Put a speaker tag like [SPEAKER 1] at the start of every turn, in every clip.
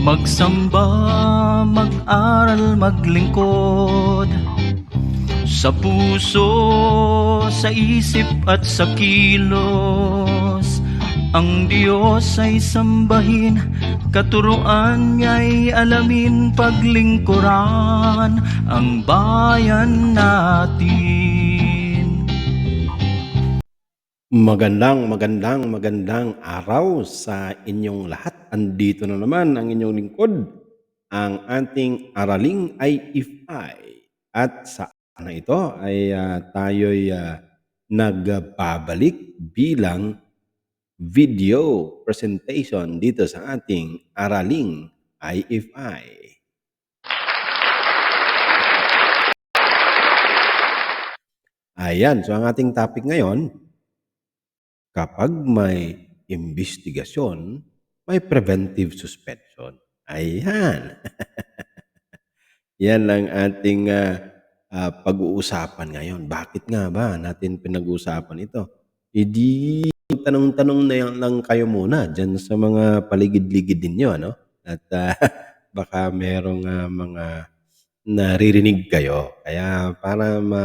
[SPEAKER 1] Magsamba, mag-aral, maglingkod. Sa puso, sa isip at sa kilos. Ang Diyos ay sambahin Katuruan niya'y alamin paglingkuran Ang bayan natin.
[SPEAKER 2] Magandang, magandang, magandang araw sa inyong lahat. Andito na naman ang inyong lingkod, ang ating araling IFI. At sa na ito ay ah, tayo'y ah, nagbabalik bilang video presentation dito sa ating araling IFI. Ayan, so ang ating topic ngayon, kapag may investigasyon, may preventive suspension. Ayan. Yan ang ating ah, ah, pag-uusapan ngayon. Bakit nga ba natin pinag-uusapan ito? Hindi tanong-tanong na lang kayo muna dyan sa mga paligid-ligid ninyo. Ano? At ah, baka merong ah, mga naririnig kayo. Kaya para ma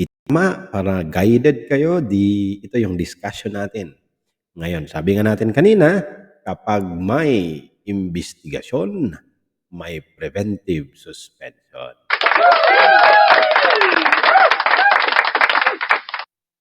[SPEAKER 2] itama, para guided kayo, di ito yung discussion natin. Ngayon, sabi nga natin kanina, kapag may investigasyon, may preventive suspension.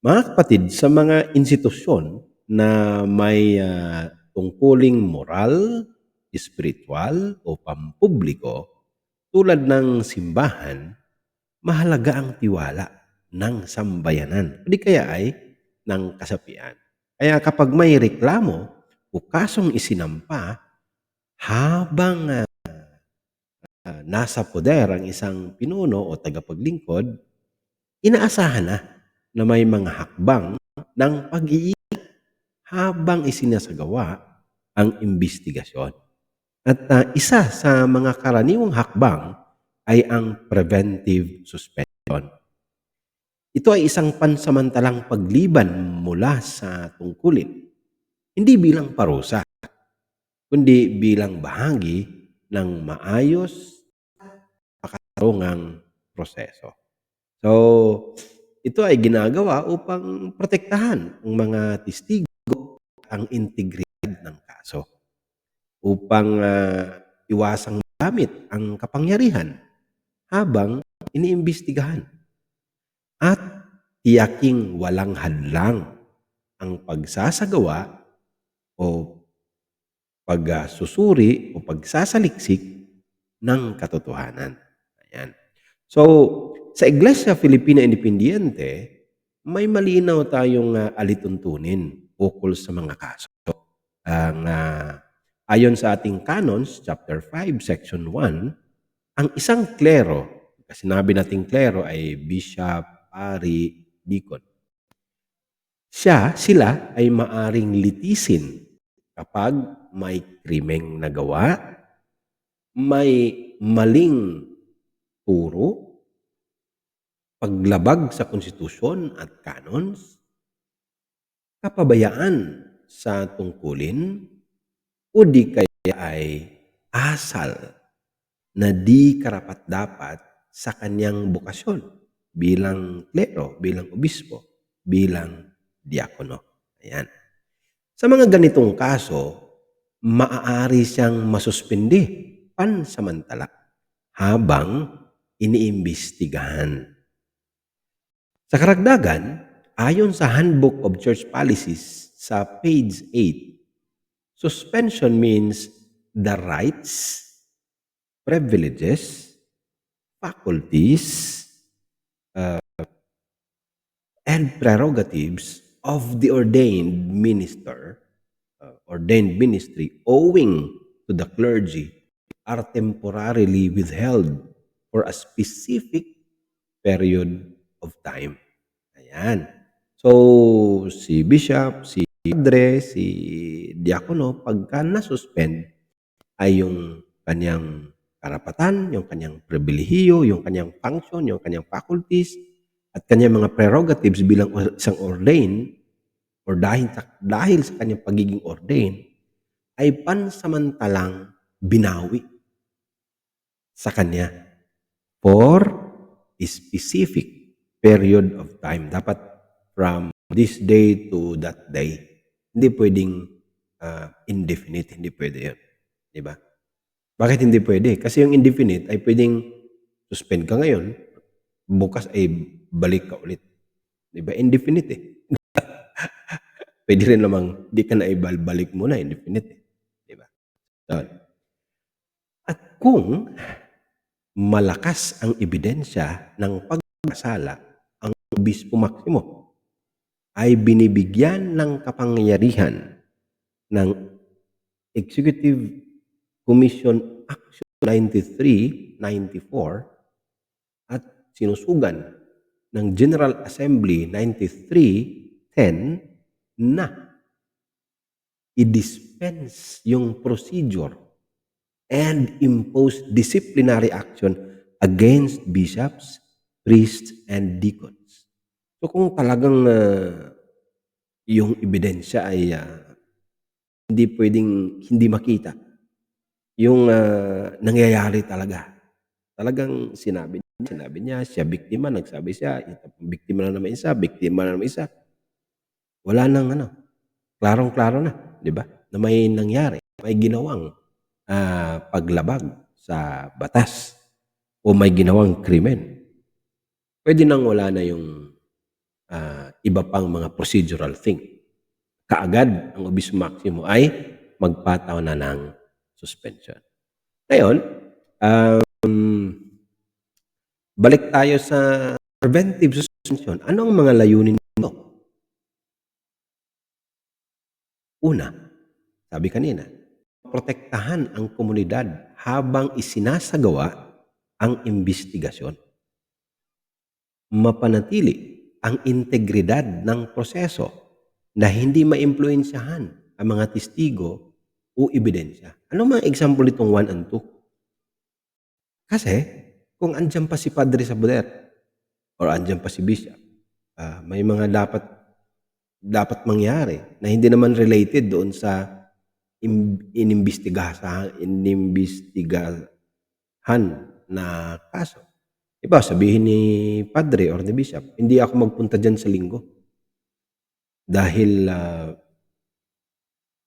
[SPEAKER 2] Mga kapatid, sa mga institusyon na may ah, tungkuling moral, spiritual o pampubliko, tulad ng simbahan, mahalaga ang tiwala ng sambayanan. O di kaya ay ng kasapian. Kaya kapag may reklamo o kasong isinampa, habang ah, ah, nasa poder ang isang pinuno o tagapaglingkod, inaasahan na na may mga hakbang ng pag-iingat habang isinasagawa ang investigasyon. At ah, isa sa mga karaniwang hakbang ay ang preventive suspension. Ito ay isang pansamantalang pagliban mula sa tungkulin, hindi bilang parusa, kundi bilang bahagi ng maayos pakatarungang proseso. So, ito ay ginagawa upang protektahan ang mga testigo ang integridad ng kaso upang ah, iwasang gamit ang kapangyarihan habang iniimbestigahan at tiyaking walang hadlang ang pagsasagawa o pagsusuri o pagsasaliksik ng katotohanan. Ayan. So, sa Iglesia Filipina Independiente, may malinaw tayong ah, alituntunin ukol sa mga kaso. Ang ah, ayon sa ating canons, chapter 5, section 1, ang isang klero, sinabi nating klero ay bishop, pari, deacon. Siya, sila ay maaring litisin. Kapag may krimeng nagawa, may maling turo, paglabag sa konstitusyon at canons, kapabayaan sa tungkulin, o di kaya ay asal na di karapat-dapat sa kanyang bukasyon bilang klero, bilang obispo, bilang diakono. Ayan. Sa mga ganitong kaso, maaari siyang masuspindi pansamantala habang iniimbestigahan. Sa karagdagan, ayon sa Handbook of Church Policies sa page 8, suspension means the rights, privileges, faculties, uh, and prerogatives of the ordained minister, uh, ordained ministry owing to the clergy are temporarily withheld for a specific period of time. Ayan. So, si bishop, si padre, si diakono, pagka na-suspend, ay yung kanyang karapatan, yung kanyang pribilehiyo, yung kanyang function, yung kanyang faculties, at kanyang mga prerogatives bilang isang ordained, or dahil sa, dahil sa kanyang pagiging ordained, ay pansamantalang binawi sa kanya for a specific period of time. Dapat from this day to that day. Hindi pwedeng ah, indefinite. Hindi pwede yun. Di ba? Bakit hindi pwede? Kasi yung indefinite ay pwedeng suspend ka ngayon, bukas ay balik ka ulit. Di ba? Indefinite eh. pwede rin namang di ka na ibalik mo na indefinite eh. Di ba? Yun. At kung malakas ang ebidensya ng pagkasala, ang Obispo Maximo ay binibigyan ng kapangyarihan ng Executive Commission Action 93-94 at sinusugan ng General Assembly 93-10 na i-dispense yung procedure and impose disciplinary action against bishops, priests, and deacons. So kung talagang ah, yung ebidensya ay ah, hindi pwedeng hindi makita, yung ah, nangyayari talaga. Talagang sinabi niya, sinabi niya, siya biktima, nagsabi siya, biktima na naman isa, biktima na naman isa. Wala nang ano, klarong-klaro na, di ba? Na may nangyari, may ginawang ah, paglabag sa batas o may ginawang krimen. Pwede nang wala na yung ah, iba pang mga procedural thing. Kaagad ang obis maximo ay magpataw na ng suspension. Ngayon, um, balik tayo sa preventive suspension. Ano ang mga layunin nito? Una, sabi kanina, protektahan ang komunidad habang isinasagawa ang imbestigasyon. Mapanatili ang integridad ng proseso na hindi maimpluensyahan ang mga testigo o ebidensya. Ano mga example nitong 1 and 2? Kasi kung andyan pa si padre sa poder or andyan pa si bishop, ah, may mga dapat dapat mangyari na hindi naman related doon sa im- inimbestigahan, inimbestigahan na kaso. Iba, sabihin ni padre or ni bishop, hindi ako magpunta dyan sa linggo. Dahil ah,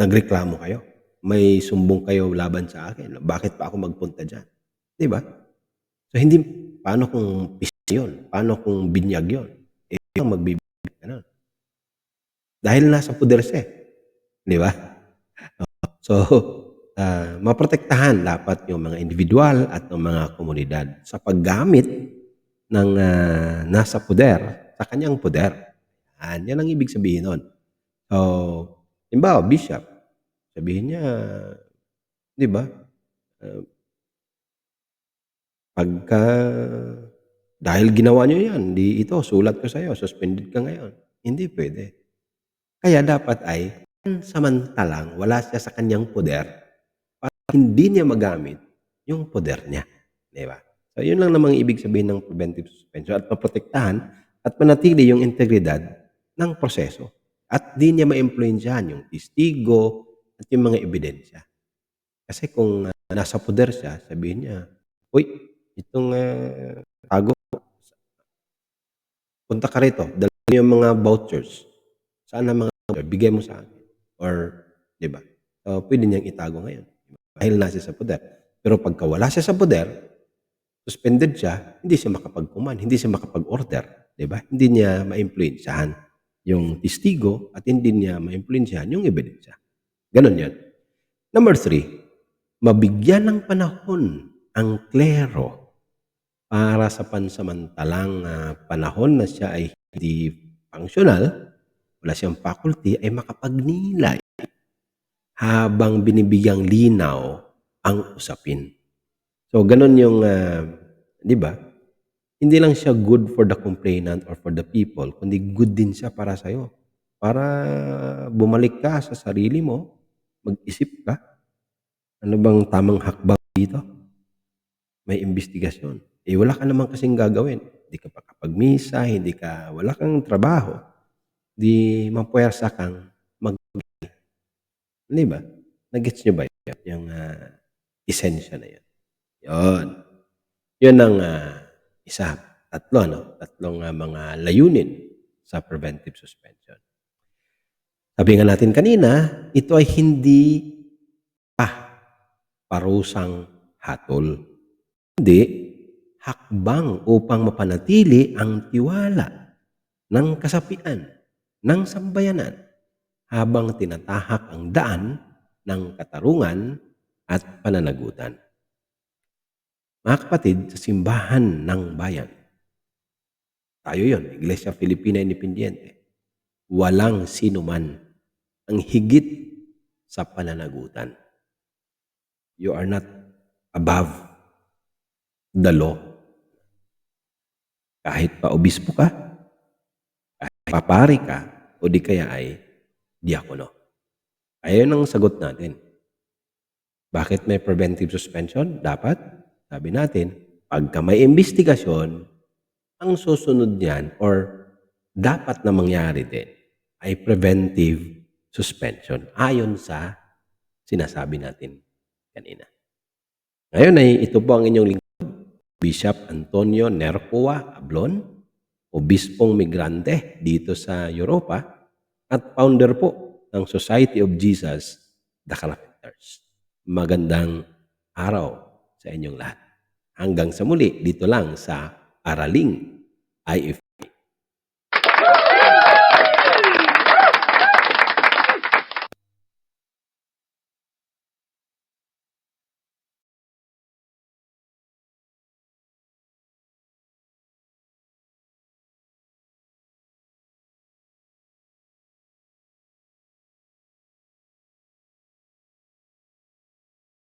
[SPEAKER 2] nagreklamo kayo. May sumbong kayo laban sa akin. Bakit pa ako magpunta dyan? Di ba? So, hindi, paano kung pista yun? Paano kung binyag yun? Eh, yung magbibigay ka nun. Dahil nasa puder siya. eh. Di ba? So, ah, maprotektahan dapat yung mga individual at ng mga komunidad sa paggamit ng ah, nasa puder, sa kanyang puder. Yan, yan ang ibig sabihin nun. So, halimbawa, bishop, sabihin niya, di ba, ah, pagka, dahil ginawa niyo yan, di ito, sulat ko sa'yo, suspended ka ngayon. Hindi pwede. Kaya dapat ay, samantalang wala siya sa kanyang poder, para hindi niya magamit yung poder niya. Di ba? So, yun lang namang ibig sabihin ng preventive suspension at maprotektahan at manatili yung integridad ng proseso. At di niya ma-influensyahan yung testigo at yung mga ebidensya. Kasi kung ah, nasa poder siya, sabihin niya, Uy, itong ah, tago, punta ka rito, dala yung mga vouchers. Saan ang mga voucher? Bigay mo sa akin. Or, di ba? So, pwede niyang itago ngayon. Dahil nasa sa poder. Pero pagka wala siya sa poder, suspended siya, hindi siya makapag-command, hindi siya makapag-order. Di ba? Hindi niya ma-influensyahan yung testigo at hindi niya ma-influensyahan yung ebidensya. Ganon yan. Number three, mabigyan ng panahon ang klero para sa pansamantalang ah, panahon na siya ay hindi functional, wala siyang faculty, ay makapagnilay habang binibigyang linaw ang usapin. So, ganun yung, ah, di ba? Hindi lang siya good for the complainant or for the people, kundi good din siya para sa'yo. Para bumalik ka sa sarili mo, mag-isip ka. Ano bang tamang hakbang dito? May investigasyon. Eh, wala ka naman kasing gagawin. Hindi ka makapagmisa, hindi ka, wala kang trabaho. Di mapuwersa kang mag Di ba? Nagets nyo ba yan? Yung ah, Esensya na yun. Yun. Yun ang ah, isa. Tatlo, no? Tatlong ah, mga layunin sa preventive suspension. Sabi nga natin kanina, ito ay hindi pa parusang hatol. Hindi, hakbang upang mapanatili ang tiwala ng kasapian, ng sambayanan, habang tinatahak ang daan ng katarungan at pananagutan. Mga kapatid, sa simbahan ng bayan, tayo yon, Iglesia Filipina Independiente, walang sino man ang higit sa pananagutan. You are not above the law. Kahit pa obispo ka, kahit papari ka, o di kaya ay diakono. Ayun ang sagot natin. Bakit may preventive suspension? Dapat, sabi natin, pagka may investigasyon, ang susunod niyan or dapat na mangyari din ay preventive suspension ayon sa sinasabi natin kanina. Ngayon ay ito po ang inyong lingkod, Bishop Antonio Nercoa Ablon, obispong migrante dito sa Europa at founder po ng Society of Jesus, the Carpenters. Magandang araw sa inyong lahat. Hanggang sa muli, dito lang sa Araling IF